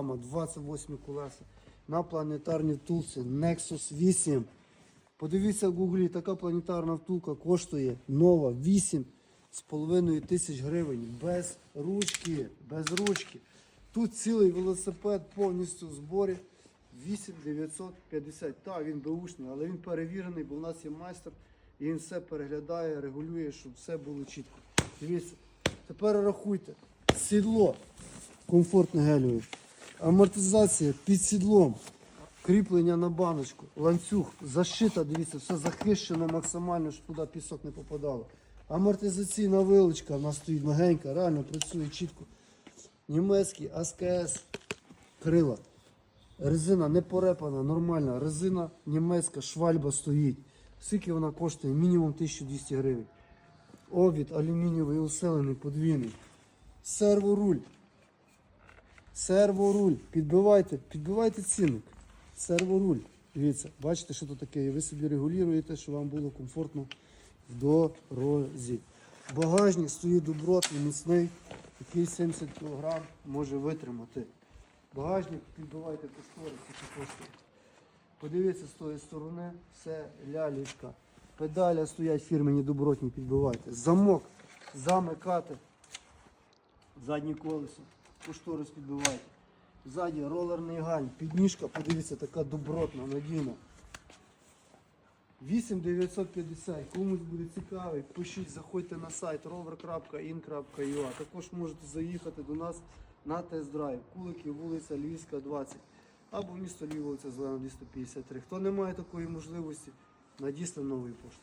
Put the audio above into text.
грама, 28 колеса. На планетарній втулці Nexus 8. Подивіться в гуглі, така планетарна втулка коштує нова 8,5 тисяч гривень. Без ручки, без ручки. Тут цілий велосипед повністю в зборі 8950. Так, він беушний, але він перевірений, бо в нас є майстер, і він все переглядає, регулює, щоб все було чітко. Дивіться, тепер рахуйте. Сідло комфортне гелеве. Амортизація під сідлом. Кріплення на баночку, ланцюг, защита, дивіться, все захищено максимально, щоб туди пісок не попадало. Амортизаційна вилочка нас стоїть легенька, реально працює чітко. Німецький АСКС крила. Резина не порепана, нормальна. Резина німецька, швальба стоїть. Скільки вона коштує? Мінімум 1200 гривень. Обід алюмінієвий усилений, подвійний. Серворуль. Серворуль. Підбивайте, підбивайте цінник. Серворуль. Дивіться, бачите, що тут таке. Ви собі регулюєте, щоб вам було комфортно в дорозі. Багажник стоїть добротний, міцний, який 70 кг може витримати. Багажник підбивайте по шторі. Подивіться з тої сторони, все лялечка. Педаля стоять фірмені добротні, підбивайте. Замок замикати. Заднє колесо. Кошторис підбивайте. Ззаді ролерний гальм, підніжка, подивіться, така добротна, надійна. 8950. Комусь буде цікавий, пишіть, заходьте на сайт rover.in.ua. Також можете заїхати до нас на тест-драйв. Кулики, вулиця Львівська, 20. Або місто Львів, Зелена 253. Хто не має такої можливості, надійте нової пошти.